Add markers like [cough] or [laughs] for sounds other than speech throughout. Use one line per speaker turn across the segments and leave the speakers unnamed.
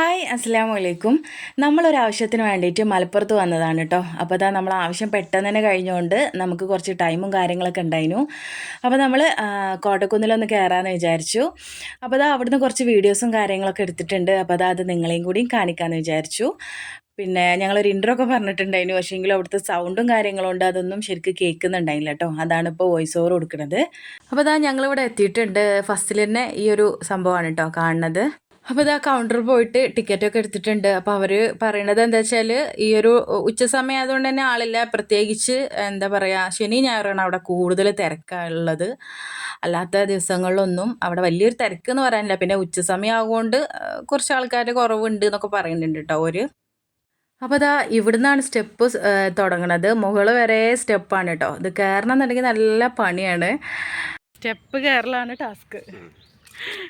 Hi അസ്സാം വലൈക്കും നമ്മളൊരാവശ്യത്തിന് വേണ്ടിയിട്ട് മലപ്പുറത്ത് വന്നതാണ് കേട്ടോ അപ്പോൾ അതാ നമ്മൾ ആവശ്യം പെട്ടെന്ന് തന്നെ കഴിഞ്ഞുകൊണ്ട് നമുക്ക് കുറച്ച് ടൈമും കാര്യങ്ങളൊക്കെ ഉണ്ടായിരുന്നു അപ്പോൾ നമ്മൾ കോട്ടക്കുന്നിലൊന്ന് കയറാമെന്ന് വിചാരിച്ചു. അപ്പോൾ അതാ അവിടുന്ന് കുറച്ച് വീഡിയോസും കാര്യങ്ങളൊക്കെ എടുത്തിട്ടുണ്ട്. അപ്പോൾ അതാ അത് നിങ്ങളെയും കൂടിയും കാണിക്കാമെന്ന് വിചാരിച്ചു. പിന്നെ ഞങ്ങളൊരു ഇൻട്രോ ഒക്കെ പറഞ്ഞിട്ടുണ്ടായിരുന്നു പക്ഷേ എങ്കിലും അവിടുത്തെ സൗണ്ടും കാര്യങ്ങളും ഉണ്ട്. അതൊന്നും ശരിക്കും കേൾക്കുന്നുണ്ടായില്ല കേട്ടോ അതാണ് ഇപ്പോൾ വോയിസ് ഓവർ കൊടുക്കുന്നത് അപ്പോൾ അതാ ഞങ്ങളിവിടെ എത്തിയിട്ടുണ്ട്. ഫസ്റ്റിൽ തന്നെ ഈ ഒരു സംഭവമാണ് കേട്ടോ കാണുന്നത്. അപ്പോൾ ഇതാ കൗണ്ടറിൽ പോയിട്ട് ടിക്കറ്റൊക്കെ എടുത്തിട്ടുണ്ട്. അപ്പോൾ അവർ പറയണത് എന്താ വെച്ചാൽ ഈ ഒരു ഉച്ച സമയം ആയതുകൊണ്ട് തന്നെ ആളില്ല. പ്രത്യേകിച്ച് എന്താ പറയുക ശനി ഞായറാണ് അവിടെ കൂടുതൽ തിരക്കുള്ളത് അല്ലാത്ത ദിവസങ്ങളിലൊന്നും അവിടെ വലിയൊരു തിരക്ക് എന്ന് പറയാനില്ല. പിന്നെ ഉച്ച സമയം ആകുകൊണ്ട് കുറച്ച് ആൾക്കാർ കുറവുണ്ട് എന്നൊക്കെ പറയുന്നുണ്ട് കേട്ടോ ഒരു അപ്പോൾ അതാ ഇവിടുന്നാണ് സ്റ്റെപ്പ് തുടങ്ങണത്. മുകൾ വരെ സ്റ്റെപ്പാണ് കേട്ടോ. ഇത് കയറണം എന്നുണ്ടെങ്കിൽ നല്ല പണിയാണ്. സ്റ്റെപ്പ് കയറലാണ് ടാസ്ക്.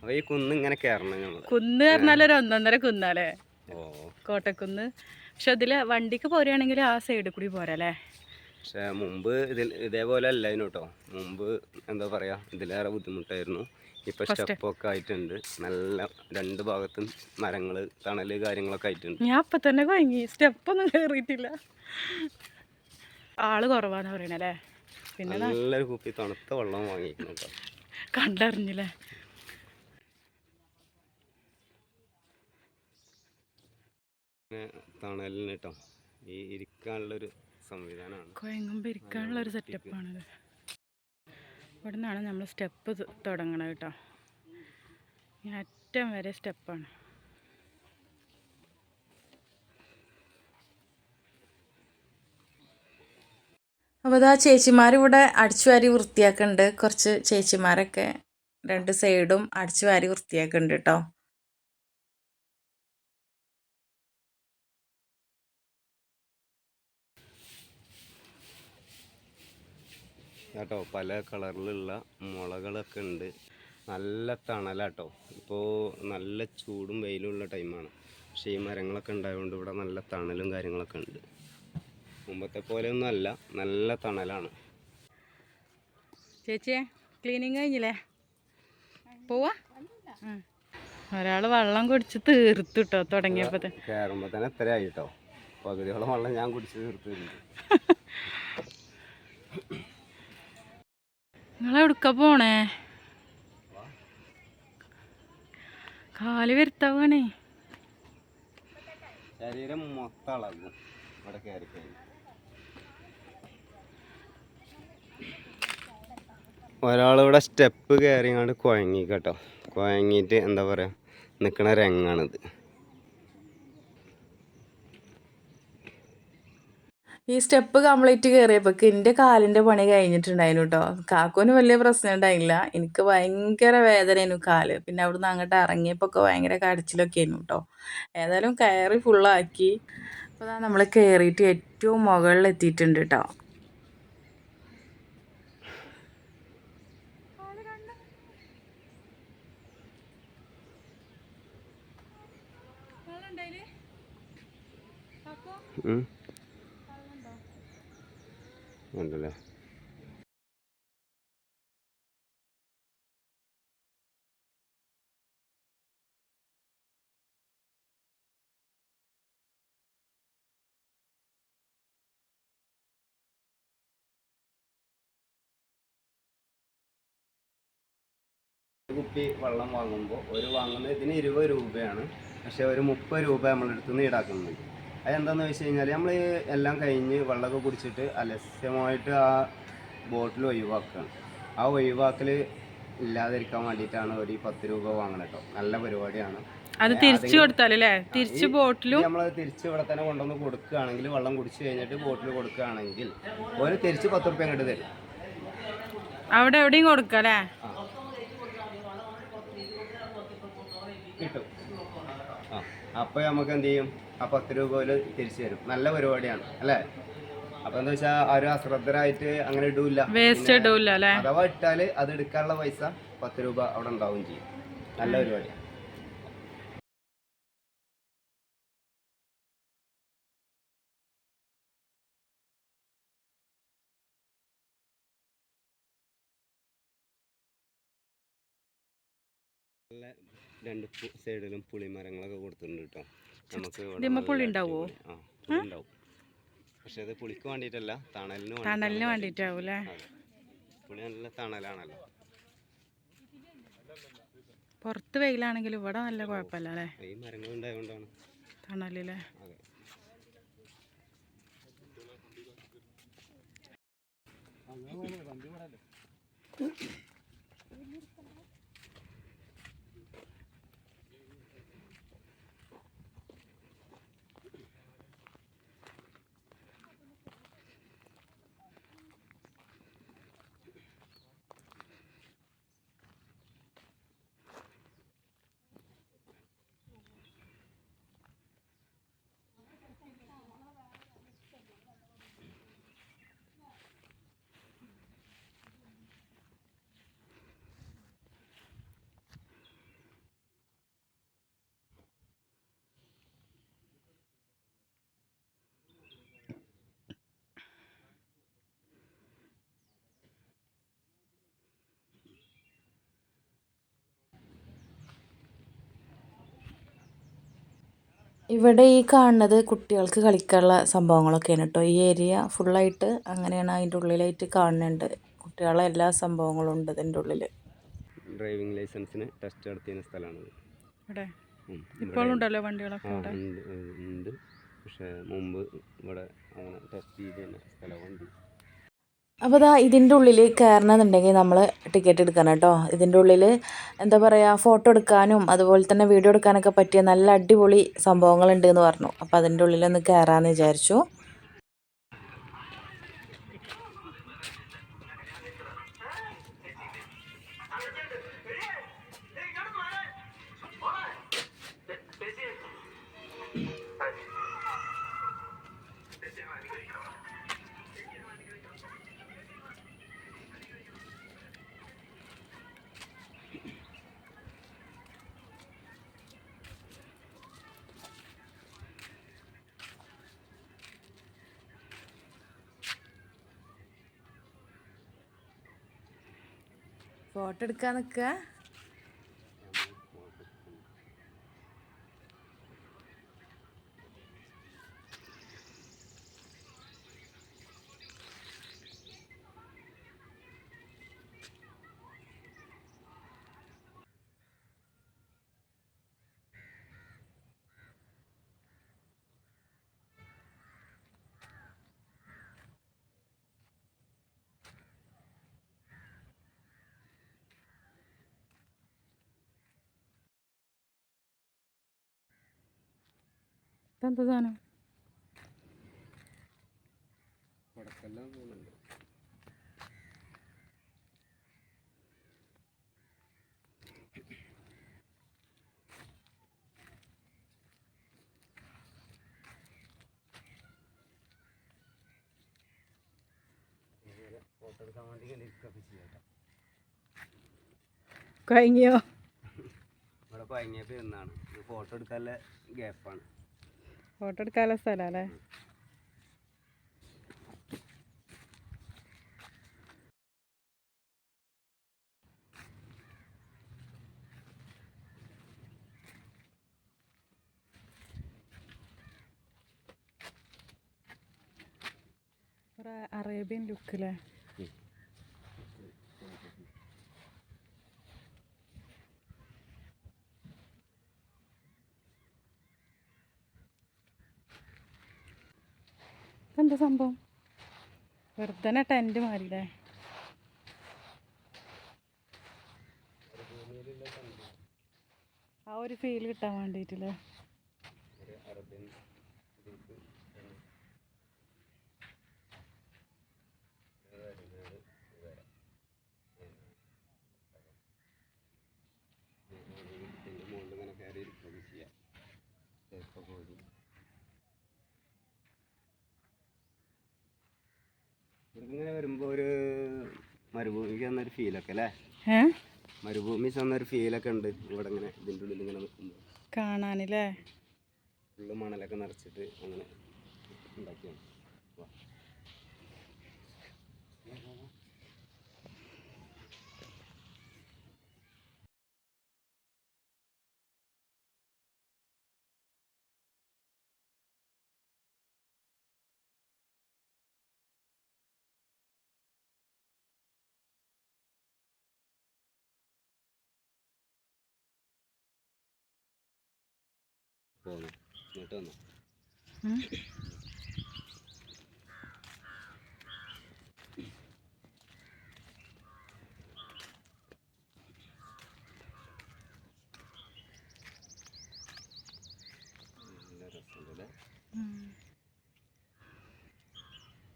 അപ്പൊ ഈ കുന്ന് ഇങ്ങനെ കയറണം
കുന്ന് പറഞ്ഞാൽ ഒരു ഒന്നൊന്നര കുന്നാലേ? കോട്ടക്കുന്ന്. പക്ഷെ അതിൽ വണ്ടിക്ക് പോരുകയാണെങ്കിൽ ആ സൈഡിൽ കൂടി പോരല്ലേ?
പക്ഷെ മുമ്പ് ഇതിൽ ഇതേപോലെ അല്ലായിരുന്നു കേട്ടോ. മുമ്പ് എന്താ പറയാ ഇതിലേറെ ബുദ്ധിമുട്ടായിരുന്നു. ഇപ്പൊ സ്റ്റെപ്പൊക്കെ ആയിട്ടുണ്ട്. നല്ല രണ്ട് ഭാഗത്തും മരങ്ങൾ തണൽ കാര്യങ്ങളൊക്കെ ആയിട്ടുണ്ട്.
ഞാൻ അപ്പൊ തന്നെ കുഴങ്ങി സ്റ്റെപ്പൊന്നും കയറിയിട്ടില്ല ആൾ കുറവാന്ന് പറയണല്ലേ പിന്നെ
നല്ലൊരു കുപ്പി തണുത്ത വെള്ളം വാങ്ങിയിരുന്നു കേട്ടോ.
കണ്ടറിഞ്ഞില്ലേ?
തണലിന് കേട്ടോ ഈ ഇരിക്കാനുള്ളൊരു സംവിധാനമാണ്.
കുഴങ്ങുമ്പോൾ ഇരിക്കാനുള്ള ഒരു സെറ്റപ്പാണിത് ഇവിടെ നിന്നാണ് നമ്മൾ സ്റ്റെപ്പ് തുടങ്ങണത് കേട്ടോ അറ്റം വരെ സ്റ്റെപ്പാണ് അപ്പോൾ ആ ചേച്ചിമാർ ഇവിടെ അടിച്ചു വാരി വൃത്തിയാക്കുന്നുണ്ട് കുറച്ച് ചേച്ചിമാരൊക്കെ രണ്ട് സൈഡും അടിച്ചു വാരി വൃത്തിയാക്കുന്നുണ്ട് കേട്ടോ
കേട്ടോ പല കളറിലുള്ള മുളകളൊക്കെ ഉണ്ട്. നല്ല തണലാട്ടോ. ഇപ്പോൾ നല്ല ചൂടും വെയിലുള്ള ടൈമാണ്. പക്ഷേ ഈ മരങ്ങളൊക്കെ ഉണ്ടായതുകൊണ്ട് ഇവിടെ നല്ല തണലും കാര്യങ്ങളൊക്കെ ഉണ്ട്. മുമ്പത്തെ പോലെയൊന്നും അല്ല നല്ല തണലാണ്.
ചേച്ചിയെ ക്ലീനിങ് കഴിഞ്ഞില്ലേ? പോവാ? ഒരാൾ വെള്ളം കുടിച്ച് തീർത്തുട്ടോ തുടങ്ങിയപ്പോ
കേറുമ്പോ തന്നെ എത്ര ആയിട്ടോ പകുതിയോളം വെള്ളം ഞാൻ കുടിച്ച് തീർത്തിട്ടുണ്ട് [laughs]
നിങ്ങളെവിടുക്ക പോണേ? കാൽ വരുത്താവണേ.
ശരീരം മൊത്തം അളകും ഇവിടെ കയറി ഒരാളിവിടെ സ്റ്റെപ്പ് കയറിങ്ങാണ്ട് കുഴങ്ങി കേട്ടോ. കുഴങ്ങിയിട്ട് എന്താ പറയുക നിൽക്കണ രംഗാണിത്.
ഈ സ്റ്റെപ്പ് കംപ്ലീറ്റ് കയറിയപ്പോൾ എന്റെ കാലിന്റെ പണി കഴിഞ്ഞിട്ടുണ്ടായിരുന്നു കേട്ടോ കാക്കൂന് വലിയ പ്രശ്നം ഉണ്ടായില്ല. എനിക്ക് ഭയങ്കര വേദനയായിരുന്നു കാൽ. പിന്നെ അവിടുന്ന് അങ്ങോട്ട് ഇറങ്ങിയപ്പോൾ ഒക്കെ ഭയങ്കര കടച്ചിലൊക്കെ ആയിരുന്നു കേട്ടോ ഏതായാലും കയറി ഫുള്ളാക്കി അപ്പോൾ നമ്മൾ കയറിയിട്ട് ഏറ്റവും മുകളിൽ എത്തിയിട്ടുണ്ട് കേട്ടോ
ഉം. ഉണ്ടല്ലേ? കുപ്പി വെള്ളം വാങ്ങുമ്പോൾ ഒരു വാങ്ങുന്നത് ഇതിന് ഇരുപത് രൂപയാണ്. പക്ഷെ ഒരു മുപ്പത് രൂപ നമ്മളെടുത്ത് നിന്ന് ഈടാക്കുന്നുണ്ട്. അതെന്താണെന്ന് വെച്ച് കഴിഞ്ഞാൽ നമ്മൾ എല്ലാം കഴിഞ്ഞ് വെള്ളമൊക്കെ കുടിച്ചിട്ട് അലസ്യമായിട്ട് ആ ബോട്ടിൽ ഒഴിവാക്കുകയാണ് ആ ഒഴിവാക്കൽ ഇല്ലാതിരിക്കാൻ വേണ്ടിയിട്ടാണ് ഒരു പത്ത് രൂപ വാങ്ങണം കേട്ടോ. നല്ല പരിപാടിയാണ്.
അത് തിരിച്ചു കൊടുത്താലല്ലേ തിരിച്ചു ബോട്ടിലും
നമ്മൾ തിരിച്ച് ഇവിടെ തന്നെ കൊണ്ടുവന്ന് കൊടുക്കുകയാണെങ്കിൽ വെള്ളം കുടിച്ചു കഴിഞ്ഞിട്ട് ബോട്ടിൽ കൊടുക്കുകയാണെങ്കിൽ ഒരു തിരിച്ച് പത്ത് റുപ്യ അങ്ങോട്ട് തരും.
അവിടെ എവിടെയും കൊടുക്കാം
അല്ലേ? കിട്ടും. അപ്പോൾ നമുക്ക് എന്ത് ചെയ്യും? ആ പത്ത് രൂപ പോലെ തിരിച്ചു തരും. നല്ല പരിപാടിയാണ് അല്ലേ? അപ്പൊ എന്താ വെച്ചാൽ ആരും അശ്രദ്ധരായിട്ട് അങ്ങനെ ഇടൂല
വേസ്റ്റ് ഇടൂല
അഥവാ ഇട്ടാൽ അത് എടുക്കാനുള്ള പൈസ പത്ത് രൂപ അവിടെ ഉണ്ടാവുകയും ചെയ്യും. നല്ല പരിപാടിയാണ്. നല്ല രണ്ട് സൈഡിലും പുളിമരങ്ങളൊക്കെ കൊടുത്തിട്ടുണ്ട് കേട്ടോ നമുക്ക്
പുളി ഉണ്ടാവോ?
ആ പുളി ഉണ്ടാവും. പക്ഷെ അത് പുളിക്ക് വേണ്ടിയിട്ടല്ല തണലിന്
തണലിന് വേണ്ടിയിട്ടാവും അല്ലേ
പുളി നല്ല തണലാണല്ലോ.
പുറത്ത് വെയിലാണെങ്കിൽ ഇവിടെ നല്ല കുഴപ്പമില്ല അല്ലേ
ഈ മരങ്ങൾ ഉണ്ടായതുകൊണ്ടാണ്.
തണലില്ലേ
അതെ.
ഇവിടെ ഈ കാണുന്നത് കുട്ടികൾക്ക് കളിക്കാനുള്ള സംഭവങ്ങളൊക്കെയാണ് കേട്ടോ. ഈ ഏരിയ ഫുള്ളായിട്ട് അങ്ങനെയാണ് അതിന്റെ ഉള്ളിലായിട്ട് കാണുന്നുണ്ട്. കുട്ടികളെ എല്ലാ സംഭവങ്ങളും ഉണ്ട് ഇതിന്റെ ഉള്ളിൽ
ഡ്രൈവിംഗ് ലൈസൻസിന് ടെസ്റ്റ് നടത്തിയ സ്ഥലമാണ്
ഇവിടെ
ഉം.
ഇപ്പോഴും ഉണ്ടല്ലോ വണ്ടികളൊക്കെ
ഉണ്ട്. പക്ഷേ മുമ്പ് ഇവിടെ അങ്ങനെ ടെസ്റ്റ് വണ്ടി
അപ്പോൾ ഇതാ ഇതിന്റെ ഉള്ളിൽ കയറണമെന്നുണ്ടെങ്കിൽ നമ്മൾ ടിക്കറ്റ് എടുക്കണം കേട്ടോ. ഇതിന്റെ ഉള്ളിൽ എന്താ പറയുക ഫോട്ടോ എടുക്കാനും അതുപോലെ തന്നെ വീഡിയോ എടുക്കാനൊക്കെ പറ്റിയ നല്ല അടിപൊളി സംഭവങ്ങളുണ്ട് എന്ന് പറഞ്ഞു. അപ്പോൾ അതിന്റെ ഉള്ളിലൊന്ന് കയറാമെന്ന് വിചാരിച്ചു. ഫോട്ടോ എടുക്കാൻ നിൽക്കുക.
ചെയ്യാം സാധനം?
കഴിഞ്ഞോ?
ഇവിടെ പഴങ്ങിയപ്പോൾ എന്നാണ് ഇത് ഫോട്ടോ എടുക്കാനുള്ള ഗ്യാപ്പാണ്
ഫോട്ടോ എടുക്കാനുള്ള സ്ഥലമല്ലേ ഒരു അറേബ്യൻ ലുക്കില്ലേ ഇതെന്താ സംഭവം? വെറുതെ ടെന്റ് മാറിയില്ലേ? ആ ഒരു ഫീൽ കിട്ടാൻ വേണ്ടിയിട്ടില്ലേ
ഒരു അറബിയൻ ഗ്രൂപ്പ് ഇതിന്റെ മുകളിൽ ഇങ്ങനെ കയറി ഇരിക്കുകയൊക്കെ ചെയ്യാം ചിലപ്പോൾ പോയി ഇങ്ങനെ വരുമ്പോൾ ഒരു മരുഭൂമിക്ക് തന്നൊരു ഫീലൊക്കെ അല്ലേ? മരുഭൂമി തന്നൊരു ഫീലൊക്കെ ഉണ്ട്. ഇവിടെ ഇങ്ങനെ ഇതിന്റെ ഉള്ളിൽ ഇങ്ങനെ നിൽക്കുമ്പോൾ
കാണാനില്ലേ
ഫുള്ള് മണലൊക്കെ നിറച്ചിട്ട് അങ്ങനെ ഉണ്ടാക്കിയാണ്. ഇങ്ങോട്ട് വന്നു.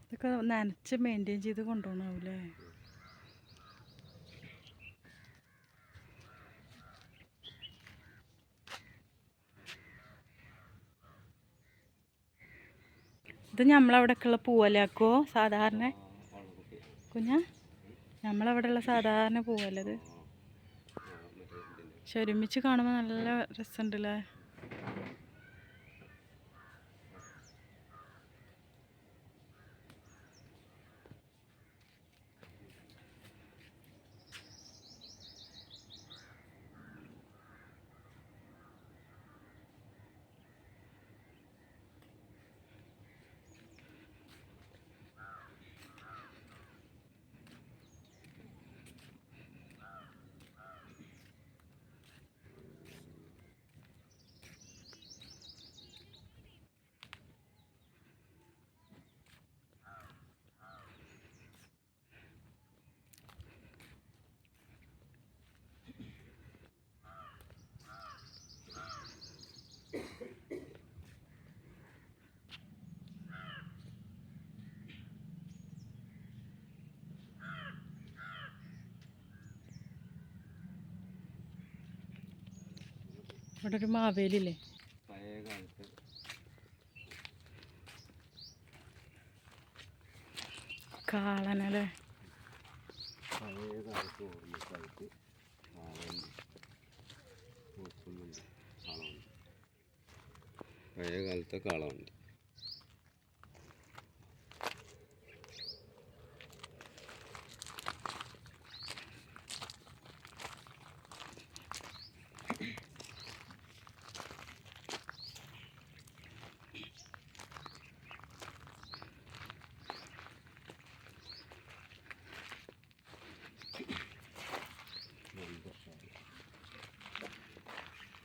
ഇതൊക്കെ നനച്ച് മെയിന്റെയിൻ ചെയ്ത് കൊണ്ടുപോകണാവൂലേ ഇത് നമ്മളവിടെയൊക്കെയുള്ള പൂവലാക്കോ സാധാരണ? കുഞ്ഞ നമ്മളവിടെയുള്ള സാധാരണ പൂവല്ലത് പക്ഷെ ഒരുമിച്ച് കാണുമ്പോൾ നല്ല രസമുണ്ടല്ലേ? ഇവിടെ ഒരു മാവേലില്ലേ
പഴയ കാലത്ത്
കാളനല്ലേ
പഴയ കാലത്ത് പഴയ കാലത്തെ കാളമുണ്ട്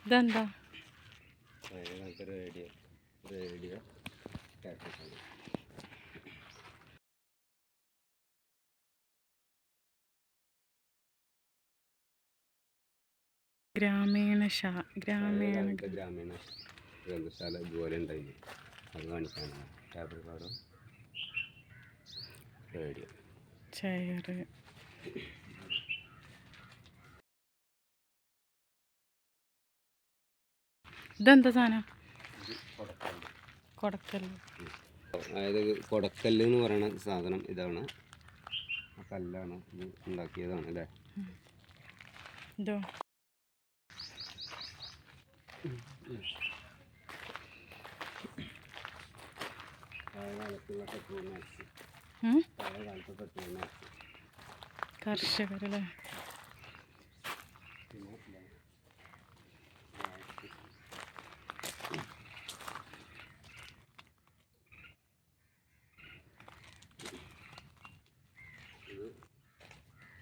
ഇതെന്താ? ഗ്രാമീണ
ശാ
ഗ്രാമീണ
ഗ്രാമീണ ഗ്രന്ഥശാല ഇതുപോലെ ഉണ്ടായിരുന്നു അത് കാണിക്കാനാണ്. ടേബിൾ കാർഡും റേഡിയോ.
ചെയറ്. ഇതെന്താ സാധനം? കൊടക്കല്ല്.
അതായത് കൊടക്കല്ല് എന്ന് പറയുന്ന സാധനം ഇതാണ്. ആ കല്ലാണ് ഇത് ഉണ്ടാക്കിയതാണ് അല്ലേ?
ഇതോ.
പഴയ കാലത്തുള്ള പെട്രോൾ മാക്സ്
ഉം?
പഴയ കാലത്തെ പെട്രോൾ മാക്സ്
കർഷകരല്ലേ
പിന്നെ ഇതാ. മാക്സ്. ഇത്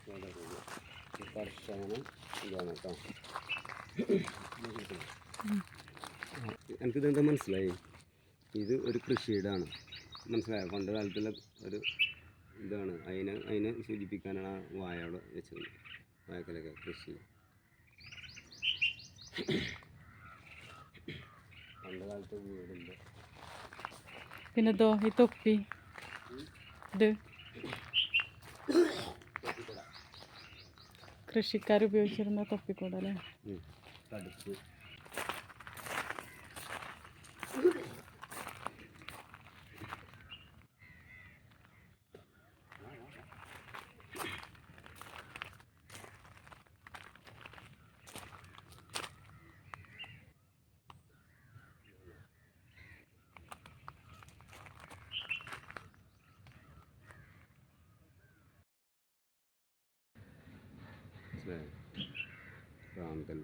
തുടരുക. കർഷകനും ഇതാണ് എനിക്കിതെന്താ മനസ്സിലായി? ഇത് ഒരു കൃഷിയിടാണ്. മനസ്സിലായോ? പണ്ട് കാലത്തുള്ള ഒരു ഇതാണ്. അതിനെ അതിനെ സൂചിപ്പിക്കാനാണ് ആ വായ അവിടെ വെച്ചത്. വായക്കലൊക്കെ കൃഷി. പണ്ട് കാലത്ത് വീടുണ്ട്
പിന്നെ ദോ ഈ തൊപ്പി. ഇത്. കൃഷിക്കാർ ഉപയോഗിച്ചിരുന്ന തൊപ്പിക്കൂട
മനസ്സിലായോ? റാന്തൽ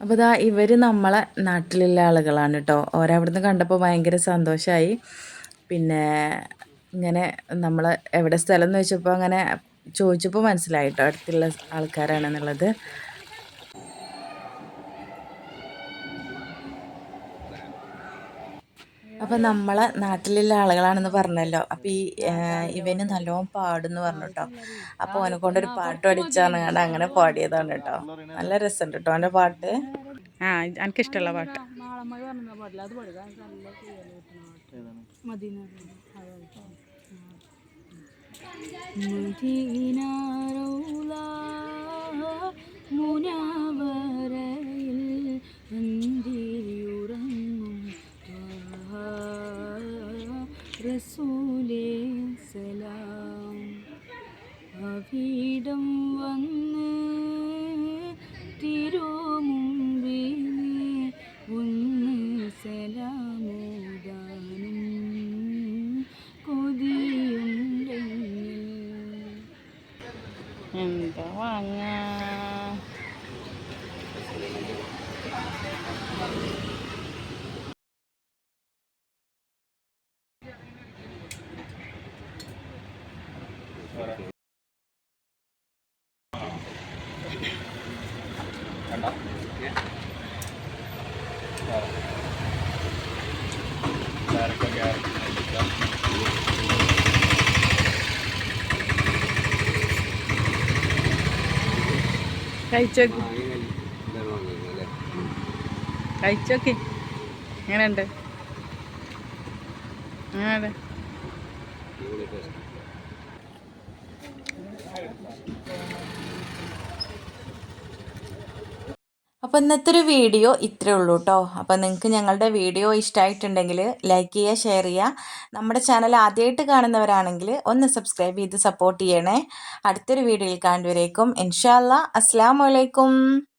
അപ്പോൾ ഇതാ ഇവർ നമ്മളെ നാട്ടിലുള്ള ആളുകളാണ് കേട്ടോ ഓരവിടുന്ന് കണ്ടപ്പോൾ ഭയങ്കര സന്തോഷമായി പിന്നെ ഇങ്ങനെ നമ്മൾ എവിടെ സ്ഥലം എന്ന് വെച്ചപ്പോൾ അങ്ങനെ ചോദിച്ചപ്പോൾ മനസ്സിലായിട്ടോ അടുത്തുള്ള ആൾക്കാരാണെന്നുള്ളത്. അപ്പം നമ്മളെ നാട്ടിലുള്ള ആളുകളാണെന്ന് പറഞ്ഞല്ലോ. അപ്പം ഈ ഇവന് നല്ലോണം പാടുന്നു പറഞ്ഞു കേട്ടോ അപ്പോൾ അവനെ കൊണ്ടൊരു പാട്ട് പഠിച്ചാണ് അങ്ങനെ പാടിയതാണ് കേട്ടോ. നല്ല രസമുണ്ട് കേട്ടോ. അവന്റെ പാട്ട്.
ആ എനിക്കിഷ്ടമുള്ള പാട്ട്.
നാളമ്മ പറഞ്ഞ പാടില്ല
എന്താ വാങ്ങാ കഴിച്ചോക്കി. കഴിച്ചോക്കി. എങ്ങനെയുണ്ട്? എങ്ങനെയുണ്ട്?
അപ്പോൾ ഇന്നത്തെ ഒരു വീഡിയോ ഇത്രേ ഉള്ളൂ കേട്ടോ അപ്പോൾ നിങ്ങൾക്ക് ഞങ്ങളുടെ വീഡിയോ ഇഷ്ടമായിട്ടുണ്ടെങ്കിൽ ലൈക്ക് ചെയ്യുക ഷെയർ ചെയ്യുക. നമ്മുടെ ചാനൽ ആദ്യമായിട്ട് കാണുന്നവരാണെങ്കിൽ ഒന്ന് സബ്സ്ക്രൈബ് ചെയ്ത് സപ്പോർട്ട് ചെയ്യണേ. അടുത്തൊരു വീഡിയോയിൽ കാണുന്നവരേക്കും. ഇൻഷാല്ല അസ്സാം വലൈക്കും